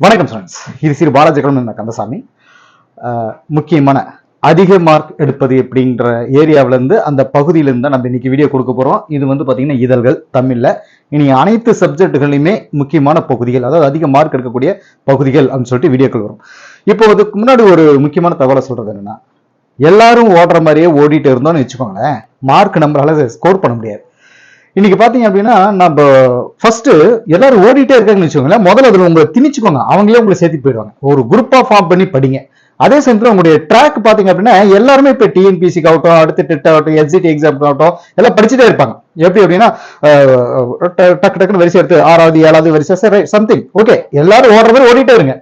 வணக்கம் ஸ்டூடெண்ட்ஸ் இது சிறு பாலாஜி கலந்து கந்தசாமி. முக்கியமான அதிக மார்க் எடுப்பது எப்படின்ற ஏரியாவிலேருந்து அந்த பகுதியிலேருந்து தான் நம்ம இன்னைக்கு வீடியோ கொடுக்க போகிறோம் இது வந்து பார்த்திங்கன்னா இதழ்கள் தமிழில். இனி அனைத்து சப்ஜெக்டுகளையுமே முக்கியமான பகுதிகள் அதாவது அதிக மார்க் எடுக்கக்கூடிய பகுதிகள் அப்படின்னு சொல்லிட்டு வீடியோக்கள் வரும். இப்போ அதுக்கு முன்னாடி ஒரு முக்கியமான தகவலை சொல்கிறது என்னென்னா எல்லாரும் ஓடுற மாதிரியே ஓடிட்டு இருந்தோம்னு வச்சுக்கோங்களேன். மார்க் நம்மளால ஸ்கோர் பண்ண முடியாது. இன்னைக்கு பாத்தீங்க அப்படின்னா நம்ம ஃபர்ஸ்ட் எல்லாரும் ஓடிட்டே இருக்காங்கன்னு வச்சுக்கோங்களேன் முதல்ல அதுல உங்களை திணிச்சுக்கோங்க. அவங்களே உங்களை சேர்த்து போயிடுவாங்க. ஒரு குரூப்பா ஃபார்ம் பண்ணி படிங்க. அதே சமயத்தில் உங்களுடைய ட்ராக் பாத்தீங்க அப்படின்னா எல்லாருமே இப்போ டிஎன்பிசிக்கு ஆகட்டும் அடுத்து டெட் ஆகட்டும் எல்சிடி எக்ஸாம் ஆகட்டும் எல்லாம் படிச்சுட்டே இருப்பாங்க. எப்படி அப்படின்னா டக்கு டக்குன்னு வரிசை எடுத்து ஆறாவது ஏழாவது வரிசை சரி சம்திங் ஓகே எல்லாரும் ஓடுற மாதிரி ஓடிட்டே இருங்க.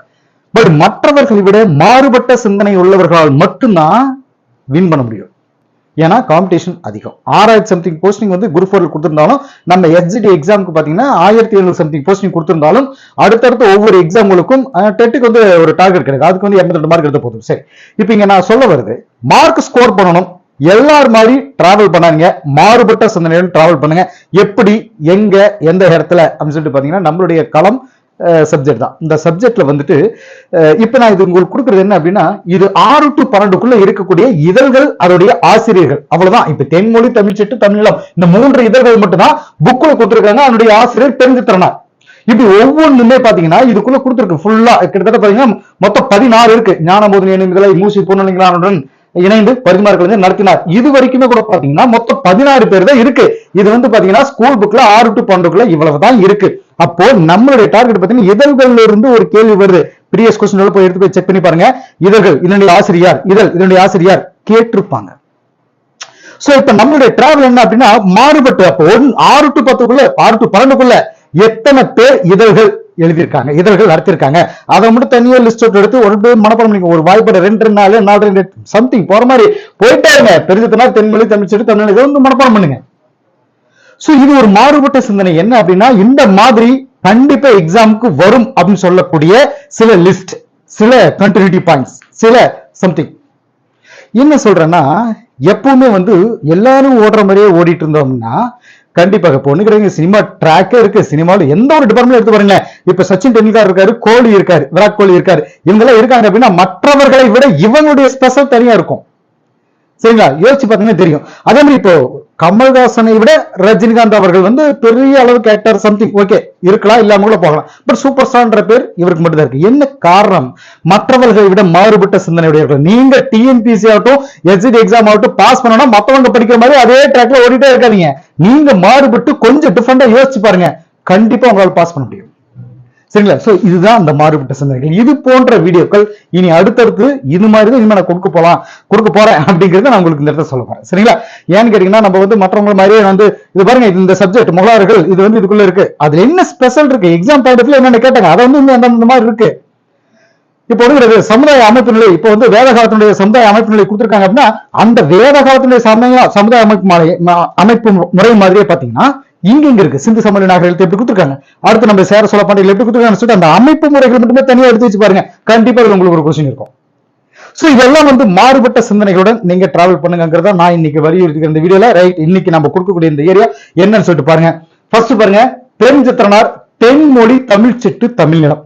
பட் மற்றவர்களை விட மாறுபட்ட சிந்தனை உள்ளவர்களால் மட்டும்தான் வின் பண்ண முடியும். ஏன்னா காம்படிஷன் அதிகம். ஆறாயிரத்தி சம்திங் போஸ்டிங் வந்து குரூப் ஃபோரில் கொடுத்துருந்தாலும் நம்ம எஸ்ஜிடி எக்ஸாமுக்கு பார்த்தீங்கன்னா ஆயிரத்தி எழுநூறு சம்திங் போஸ்டிங் கொடுத்துருந்தாலும் அடுத்தடுத்த ஒவ்வொரு எக்ஸாம்களுக்கும் டெட்டுக்கு வந்து ஒரு டார்கெட் கிடையாது அதுக்கு வந்து எண்பத்தி மார்க் எடுத்து போதும். சரி. இப்போ இங்கே நான் சொல்ல வருது மார்க் ஸ்கோர் பண்ணணும். எல்லார் மாதிரி டிராவல் பண்ணாங்க மாறுபட்ட சிந்தனையுடன் டிராவல் பண்ணுங்க. எப்படி எங்க எந்த இடத்துல அப்படின்னு சொல்லிட்டு பார்த்தீங்கன்னா நம்மளுடைய களம் சப்ஜெக்ட் தான். இந்த சப்ஜெக்ட்ல வந்துட்டு இப்போ நான் இது உங்களுக்கு கொடுக்குறது என்ன அப்படின்னா இது ஆறு டு பன்னெண்டுக்குள்ள இருக்கக்கூடிய இதழ்கள் அதோடைய ஆசிரியர்கள். அவ்வளவுதான். இப்ப தென்மொழி தமிழ் செட்டு தமிழம் இந்த மூன்று இதழ்கள் மட்டும்தான் புக்குல கொடுத்துருக்காங்க. அதனுடைய ஆசிரியர் தெரிஞ்சு தரணும் இப்படி ஒவ்வொன்றுமே பாத்தீங்கன்னா இதுக்குள்ள கொடுத்துருக்கு ஃபுல்லா கிட்டத்தட்ட பாத்தீங்கன்னா மொத்தம் பதினாறு இருக்கு. ஞானபோதனை இணைந்துகளை மூசி பொன்னுடன் இணைந்து பரிமாறுகள் நடத்தினார். இது வரைக்குமே கூட பாத்தீங்கன்னா மொத்தம் பதினாறு பேர் தான் இருக்கு. இது வந்து பாத்தீங்கன்னா ஸ்கூல் புக்ல ஆறு டு பன்னெண்டுக்குள்ள இவ்வளவுதான் இருக்கு. அப்போ நம்மளுடைய டார்கெட் பார்த்தீங்கன்னா இதழ்கள்ல இருந்து ஒரு கேள்வி வருது. ப்ரீவியஸ் கொஸ்டின் போய் எடுத்து போய் செக் பண்ணி பாருங்க. இதழ்கள் இதனுடைய ஆசிரியர் இதழ் இதனுடைய ஆசிரியர் கேட்டிருப்பாங்க. சோ இப்ப நம்மளுடைய டிராவல் என்ன அப்படின்னா மாறுபட்டு அப்போ ஒன் ஆறு டு பத்துக்குள்ள ஆறு டு பன்னெண்டுக்குள்ள எத்தனை பேர் இதழ்கள் எழுதியிருக்காங்க இதழ்கள் நடத்திருக்காங்க அதை மட்டும் தனியா லிஸ்ட் அவுட் எடுத்து ஒரு பேர் மனப்பாடம் நீங்க ஒரு வாய்ப்பட ரெண்டு ரெண்டு நாலு நாலு ரெண்டு சம்திங் போற மாதிரி போயிட்டாருங்க தெரிஞ்சதுனா தென்மொழி தமிழ் செட்டு தமிழ் இதை வந்து மனப்பாடம் பண்ணுங்க. சோ இது ஒரு மாறுபட்ட சிந்தனை. என்ன அப்படின்னா இந்த மாதிரி கண்டிப்பா எக்ஸாமுக்கு வரும் அப்படின்னு சொல்லக்கூடிய சில லிஸ்ட் சில கண்டினியூட்டி பாயிண்ட்ஸ் சில சம்திங் என்ன சொல்றேன்னா எப்பவுமே வந்து எல்லாரும் ஓடுற மாதிரியே ஓடிட்டு இருந்தோம்னா கண்டிப்பாக இப்போ சினிமா ட்ராக்கே இருக்கு. சினிமாவில் எந்த ஒரு டிபார்ட்மெண்ட் எடுத்து பாருங்க இப்ப சச்சின் டெண்டுல்கர் இருக்காரு கோலி இருக்காரு விராட் கோலி இருக்காரு. இவங்கெல்லாம் இருக்காங்க அப்படின்னா மற்றவர்களை விட இவங்களுடைய ஸ்பெஷல் தனியா இருக்கும். சரிங்களா? யோசிச்சு பார்த்தீங்கன்னா தெரியும். அதே மாதிரி இப்போ கமல்ஹாசனை விட ரஜினிகாந்த் அவர்கள் வந்து பெரிய அளவுக்கு ஆக்டர் சம்திங் ஓகே இருக்கலாம் இல்லாம கூட போகலாம். பட் சூப்பர் ஸ்டார்ன்ற பேர் இவருக்கு மட்டும் தான் இருக்கு. என்ன காரணம்? மற்றவர்களை விட மாறுபட்ட சிந்தனையுடையவர்கள் நீங்க டிஎன்பிசி ஆகட்டும் எஸ்இடி எக்ஸாம் ஆகட்டும் பாஸ் பண்ணணும் மத்தவங்க படிக்கிற மாதிரி அதே ட்ராக்ல ஓடிட்டே இருக்காதீங்க. நீங்க மாறுபட்டு கொஞ்சம் டிஃபரெண்டா யோசிச்சு பாருங்க. கண்டிப்பா உங்களால் பாஸ் பண்ண முடியும். சரிங்களா? சோ இதுதான் அந்த மாறுபட்ட சிந்தனைகள் இது போன்ற வீடியோக்கள் இனி அடுத்தடுத்து இது மாதிரி தான் இனிமே நான் கொடுக்க போலாம் கொடுக்க போறேன் அப்படிங்கறத நான் உங்களுக்கு இந்த இடத்துல சொல்ல போறேன். சரிங்களா? ஏன்னு கேட்டீங்கன்னா நம்ம வந்து மற்றவங்க மாதிரியே வந்து இது பாருங்க இந்த சப்ஜெக்ட் முகலாறுகள் இது வந்து இதுக்குள்ள இருக்கு. அதுல என்ன ஸ்பெஷல் இருக்கு? எக்ஸாம் பாயிண்ட் என்னென்ன கேட்டாங்க? அதை வந்து அந்த மாதிரி இருக்கு. இப்போ வந்து சமுதாய அமைப்பு நிலை. இப்போ வந்து வேத காலத்தினுடைய சமுதாய அமைப்பு நிலை கொடுத்துருக்காங்க அப்படின்னா அந்த வேத காலத்தினுடைய சமய சமுதாய அமைப்பு மாலை- அமைப்பு முறை மாதிரியே பாத்தீங்கன்னா இங்க இங்க இருக்கு. சிந்து சமவெளி நாகரிகத்தை எப்படி கொடுத்துருக்காங்க? அடுத்து நம்ம சேர சொல்ல பாண்டியில் எப்படி கொடுத்துருக்காங்கன்னு சொல்லிட்டு அந்த அமைப்பு முறைகள் மட்டுமே தனியா எடுத்து வச்சு பாருங்க. கண்டிப்பா அதுல உங்களுக்கு ஒரு கொஸ்டின் இருக்கும். சோ இதெல்லாம் வந்து மாறுபட்ட சிந்தனைகளுடன் நீங்க டிராவல் பண்ணுங்கிறத நான் இன்னைக்கு வலியுறுத்திக்கிற இந்த வீடியோல ரைட் இன்னைக்கு நம்ம கொடுக்கக்கூடிய இந்த ஏரியா என்னன்னு சொல்லிட்டு பாருங்க. ஃபர்ஸ்ட் பாருங்க பெருஞ்சித்திரனார் தென்மொழி தமிழ் சிட்டு தமிழ் நிலம்.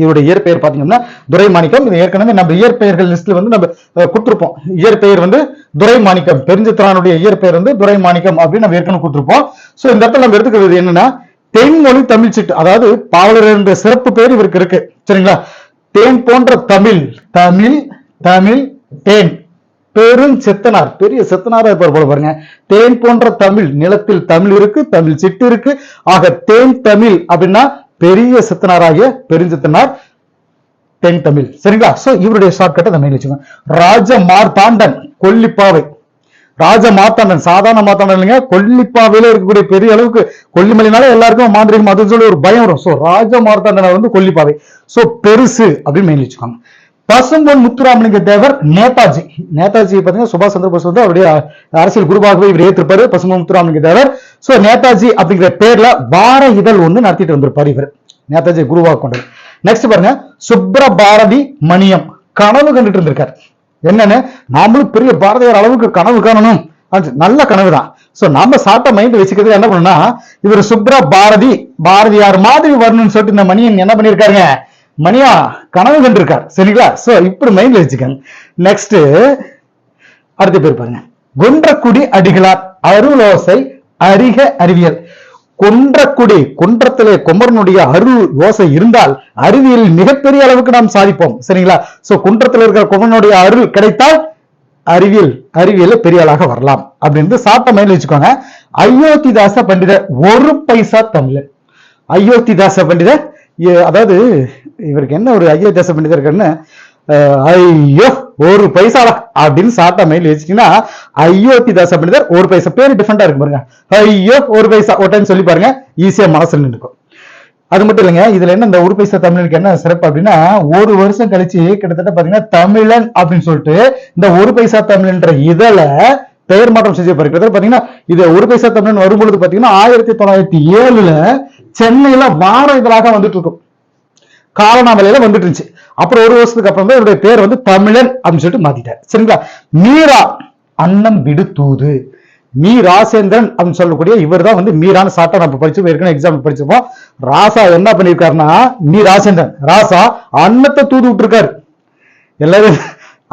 இவருடைய இயற்பெயர் பாத்தீங்கன்னா துரைமாணிக்கம். இது ஏற்கனவே நம்ம இயற்பெயர்கள் லிஸ்ட்ல வந்து நம்ம கொடுத்துருப்போம். இயற்பெயர் வந்து துரைமாணிக்கம். பெருஞ்சித்திரானுடைய இயற்பெயர் வந்து துரைமாணிக்கம் அப்படின்னு நம்ம ஏற்கனவே கொடுத்துருப்போம். சோ இந்த இடத்துல நம்ம எடுத்துக்கிறது என்னன்னா தென்மொழி தமிழ் சிட்டு. அதாவது பாவலர் என்ற சிறப்பு பேர் இவருக்கு இருக்கு. சரிங்களா? தேன் போன்ற தமிழ் தமிழ் தமிழ் தேன். பெரும் செத்தனார். பெரிய செத்தனாரா இருப்பார் போல பாருங்க. தேன் போன்ற தமிழ் நிலத்தில் தமிழ் இருக்கு தமிழ் சிட்டு இருக்கு. ஆக தேன் தமிழ் அப்படின்னா பெரிய சித்தனாராகிய பெருஞ்சித்தனார் தென் தமிழ். சரிங்களா? சோ இவருடைய ஷார்ட்கட்டை நம்ம வச்சுக்கோங்க? ராஜ மார்த்தாண்டன் கொல்லிப்பாவை. ராஜ மார்த்தாண்டன் சாதாரண மாத்தாண்டன் இல்லைங்க. கொல்லிப்பாவையில இருக்கக்கூடிய பெரிய அளவுக்கு கொல்லிமலைனால எல்லாருக்கும் மாந்திரிகம் அதுன்னு சொல்லி ஒரு பயம் வரும். சோ ராஜ மார்த்தாண்டன் வந்து கொல்லிப்பாவை. சோ பெருசு அப்படின்னு மெயின் வச்சுக்கோங்க. பசும்பொன் முத்துராமலிங்க தேவர் நேதாஜி. நேதாஜி பாத்தீங்கன்னா சுபாஷ் சந்திர போஸ் வந்து அவருடைய அரசியல் குருவாகவே இவர் ஏற்றிருப்பாரு பசும்பொன் முத்துராமலிங்க தேவர். சோ நேதாஜி அப்படிங்கிற பேர்ல வார இதழ் ஒன்று நடத்திட்டு வந்திருப்பாரு இவர். நேதாஜி குருவாக கொண்டது நெக்ஸ்ட் பாருங்க சுப்ரபாரதி மணியம். கனவு கண்டுட்டு இருந்திருக்காரு. என்னன்னு? நாமளும் பெரிய பாரதியார் அளவுக்கு கனவு காணணும். நல்ல கனவு தான் சோ நம்ம சாப்பிட்ட மைண்ட் வச்சுக்கிறது என்ன பண்ணணும்னா இவர் சுப்ர பாரதி பாரதியார் மாதிரி வரணும்னு சொல்லிட்டு இந்த மணியன் என்ன பண்ணிருக்காருங்க மணியா கனவு கண்டிருக்கார். சரிங்களா? சோ இப்படி மைண்ட்ல வச்சுக்கோங்க. நெக்ஸ்ட் அடுத்த பேர் பாருங்க. குன்றக்குடி அடிகளார் அருளோசை அறிக அறிவியல். குன்றக்குடி குன்றத்திலே குமரனுடைய அருள் ஓசை இருந்தால் அறிவியலில் மிகப்பெரிய அளவுக்கு நாம் சாதிப்போம். சரிங்களா? சோ குன்றத்தில் இருக்கிற குமரனுடைய அருள் கிடைத்தால் அறிவியல் அறிவியல பெரிய ஆளாக வரலாம். அப்படின்னு சாப்பிட்ட மைண்ட் வச்சுக்கோங்க. அயோத்திதாச பண்டிதர் ஒரு பைசா தமிழ் அயோத்திதாச பண்டிதர் அதாவது இவருக்கு என்ன ஒரு அயோத்திதாச பண்டிதர் இருக்குன்னு ஐயோ! ஒரு பைசா அப்படின்னு சாப்பிட்ட மைண்ட்ல வச்சுட்டீங்கன்னா தாஸ் பண்டிதர் ஒரு பைசா. பேர் டிஃபரெண்டா இருக்கு பாருங்க. ஐயோ ஒரு பைசா. ஒரு டைம் சொல்லி பாருங்க. ஈஸியா மனசுல நின்றுக்கும் அது மட்டும் இல்லைங்க. இதுல என்ன இந்த ஒரு பைசா தமிழுக்கு என்ன சிறப்பு அப்படின்னா ஒரு வருஷம் கழிச்சு கிட்டத்தட்ட பாத்தீங்கன்னா தமிழன் அப்படின்னு சொல்லிட்டு இந்த ஒரு பைசா தமிழ்ன்ற இதழ பெயர் மாற்றம் செஞ்சு பாருங்க. பாத்தீங்கன்னா இது ஒரு பைசா தமிழன் வரும்பொழுது பாத்தீங்கன்னா ஆயிரத்தி தொள்ளாயிரத்தி ஏழுல சென்னையில வார இதழாக வந்துட்டு இருக்கும். காலநாமலையில வந்துட்டு இருந்துச்சு அப்புறம் ஒரு வருஷத்துக்கு அப்புறம் தான் என்னுடைய பேர் வந்து தமிழன் அப்படின்னு சொல்லிட்டு மாத்திட்டார். சரிங்களா? மீரா அன்னம் விடு தூது மீ ராசேந்திரன் அப்படின்னு சொல்லக்கூடிய இவர் தான் வந்து மீரான்னு சாட்டா நம்ம படிச்சு ஏற்கனவே எக்ஸாம் படிச்சிருப்போம். ராசா என்ன பண்ணியிருக்காருன்னா மீ ராசேந்திரன் ராசா அன்னத்தை தூது விட்டுருக்காரு. எல்லாரும்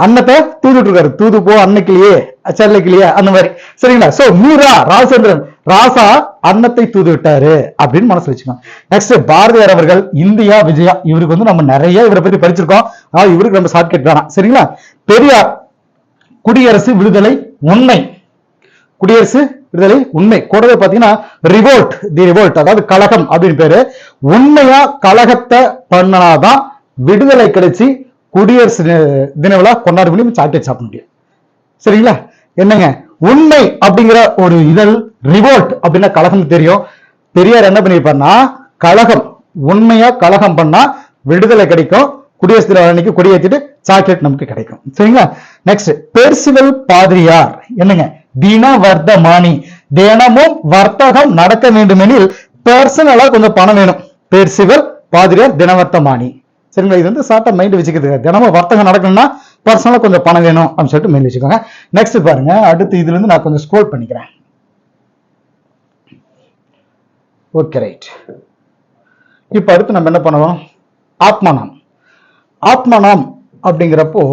அன்னத்தை தூது விட்டுருக்காரு. தூது போ அன்னைக்கிலேயே செல்லைக்கிலேயே அந்த மாதிரி. சரிங்களா? சோ மீரா ராசேந்திரன். ராசா அன்னத்தை தூது விட்டாரு அப்படின்னு மனசு வச்சுக்கோங்க. நெக்ஸ்ட் பாரதியார் அவர்கள் இந்தியா விஜயா இவருக்கு வந்து நம்ம நிறைய இவரை பத்தி படிச்சிருக்கோம். இவருக்கு நம்ம ஷார்ட்கட் வேணாம். சரிங்களா? பெரியார் குடியரசு விடுதலை உண்மை. குடியரசு விடுதலை உண்மை. கூடவே பாத்தீங்கன்னா ரிவோல்ட் தி ரிவோல்ட் அதாவது கழகம் அப்படின்னு பேரு. உண்மையா கழகத்தை பண்ணனாதான் விடுதலை கிடைச்சி குடியரசு தின விழா கொண்டாட முடியும் சாக்லேட் சாப்பிட முடியும். சரிங்களா? என்னங்க? உண்மை அப்படிங்கிற ஒரு இதழ் ரிவோல்ட் அப்படின்னா கழகம் தெரியும். பெரியார் என்ன பண்ணிருப்பாருன்னா கழகம் உண்மையா கழகம் பண்ணா விடுதலை கிடைக்கும். குடியரசு தின அன்னைக்கு கொடியேற்றிட்டு சாக்லேட் நமக்கு கிடைக்கும். சரிங்களா? நெக்ஸ்ட் பெர்சிவல் பாதிரியார் என்னங்க? தினவர்த்தமானி தினமும் வர்த்தகம் நடக்க வேண்டுமெனில் பர்சனலா கொஞ்சம் பணம் வேணும். பெர்சிவல் பாதிரியார் தினவர்த்தமானி சரிங்களா? இது வந்து சாட்டா மைண்ட் வச்சுக்கிறது. தினமும் வர்த்தகம் நடக்கணும்னா பர்சனலாக கொஞ்சம் பணம் வேணும் அப்படின்னு சொல்லிட்டு மெயில் வச்சுக்கோங்க நெக்ஸ்ட் பாருங்க அடுத்து இதுல இருந்து நான் கொஞ்சம் ஸ்க்ரோல் பண்ணிக்கிறேன். ஓகே ரைட் இப்போ அடுத்து நம்ம என்ன பண்ணுவோம்? ஆத்மானம். ஆத்மானம் அப்படிங்கிறப்போ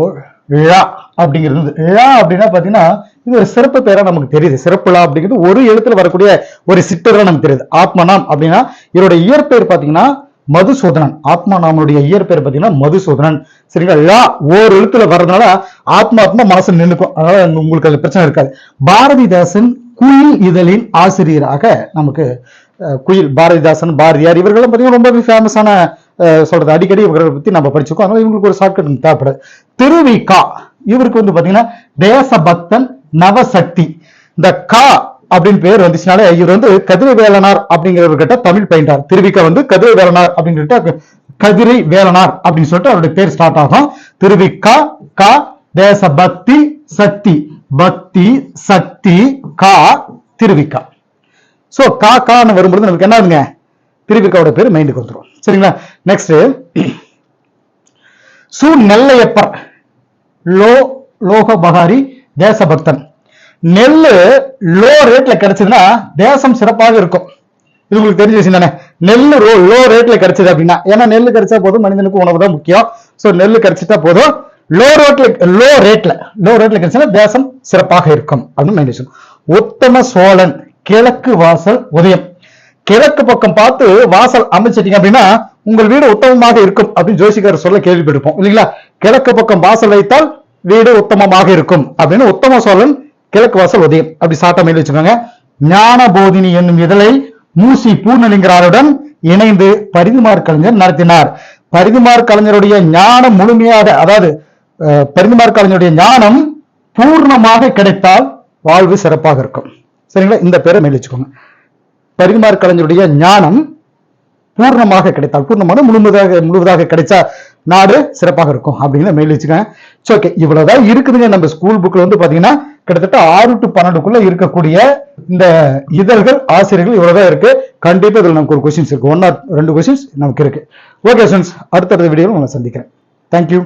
ழா அப்படிங்கிறது ழா அப்படின்னா பாத்தீங்கன்னா இது ஒரு சிறப்பு பேரா நமக்கு தெரியுது. சிறப்புழா அப்படிங்கிறது ஒரு எழுத்துல வரக்கூடிய ஒரு சிற்றரா நமக்கு தெரியுது. ஆத்மனாம் அப்படின்னா இதோட இயற்பெயர் பாத்தீங்கன்னா மதுசூதனன். ஆத்மானாமனுடைய இயற்பெயர் பார்த்தீங்கன்னா மதுசூதனன். சரிங்களா? லா ஓர் எழுத்துல வர்றதுனால ஆத்மா ஆத்மா மனசு நின்றுக்கும் அதனால உங்களுக்கு அது பிரச்சனை இருக்காது. பாரதிதாசன் குயில் இதழின் ஆசிரியராக நமக்கு குயில் பாரதிதாசன் பாரதியார் இவர்களும் பார்த்தீங்கன்னா ரொம்பவே ஃபேமஸான சொல்றது. அடிக்கடி இவர்களை பத்தி நம்ம படிச்சிருக்கோம். அதனால இவங்களுக்கு ஒரு ஷார்ட்கட் தேவைப்படுது. திருவிகா இவருக்கு வந்து பாத்தீங்கன்னா தேசபக்தன் நவசக்தி. இந்த கா அப்படின்னு பேர் வந்துச்சுனாலே இவர் வந்து கதிரை வேலனார் அப்படிங்கிறவர்கிட்ட தமிழ் பயின்றார் திருவிக்கா வந்து கதிரை வேலனார் அப்படின்னு கதிரை வேலனார் அப்படின்னு சொல்லிட்டு அவருடைய பேர் ஸ்டார்ட் ஆகும். திருவிக்கா கா தேசபக்தி சக்தி. பக்தி சக்தி கா திருவிக்கா சோ கா கான்னு வரும்பொழுது நமக்கு என்ன திருவிக்காவோட பேர் மைண்டுக்கு வந்துடும் சரிங்களா? நெக்ஸ்ட் சு நெல்லையப்பர் லோ லோக பகாரி தேசபக்தன். நெல்லு லோ ரேட்ல கிடைச்சதுன்னா தேசம் சிறப்பாக இருக்கும். இது உங்களுக்கு தெரிஞ்ச விஷயம் தானே? நெல் ரோ லோ ரேட்ல கிடைச்சது அப்படின்னா ஏன்னா நெல்லு கிடைச்சா போதும் மனிதனுக்கு உணவு தான் முக்கியம். சோ நெல்லு கிடைச்சிட்டா போதும். லோ ரோட்ல லோ ரேட்ல லோ ரேட்ல கிடைச்சா தேசம் சிறப்பாக இருக்கும். அப்படின்னு மைண்ட் உத்தம சோழன் கிழக்கு வாசல் உதயம். கிழக்கு பக்கம் பார்த்து வாசல் அமைச்சிட்டீங்க அப்படின்னா உங்கள் வீடு உத்தமமாக இருக்கும் அப்படின்னு ஜோசிக்காரர் சொல்ல கேள்விப்பட்டிருப்போம் இல்லைங்களா? கிழக்கு பக்கம் வாசல் வைத்தால் வீடு உத்தமமாக இருக்கும் அப்படின்னு உத்தம சோழன் கிழக்கு வாசல் உதயம். அப்படி சாட்டா மேல் வச்சுக்கோங்க ஞான போதினி என்னும் இதழை மூசி பூர்ணலிங்கராருடன் இணைந்து பரிதுமார் கலைஞர் நடத்தினார். பரிதுமார் கலைஞருடைய ஞானம் முழுமையாக அதாவது பரிதுமார் கலைஞருடைய ஞானம் பூர்ணமாக கிடைத்தால் வாழ்வு சிறப்பாக இருக்கும். சரிங்களா? இந்த பேரை மேல் வச்சுக்கோங்க. பரிதுமார் கலைஞருடைய ஞானம் பூர்ணமாக கிடைத்தால் பூர்ணமான முழுவதாக முழுவதாக கிடைச்சா நாடு சிறப்பாக இருக்கும் அப்படின்னு மெயில் வச்சுக்கேன் ஓகே இவ்வளவுதான் இருக்குதுங்க. நம்ம ஸ்கூல் புக்கில் வந்து பார்த்தீங்கன்னா கிட்டத்தட்ட ஆறு டு பன்னெண்டுக்குள்ள இருக்கக்கூடிய இந்த இதழ்கள் ஆசிரியர்கள் இவ்வளவுதான் இருக்கு. கண்டிப்பா இதில் நமக்கு ஒரு கொஸ்டின்ஸ் இருக்கு. ஒன் ஆர் ரெண்டு கொஸ்டின்ஸ் நமக்கு இருக்கு. ஓகே ஸ்டூடெண்ட்ஸ் அடுத்தடுத்த வீடியோவில் உங்களை சந்திக்கிறேன். தேங்க்யூ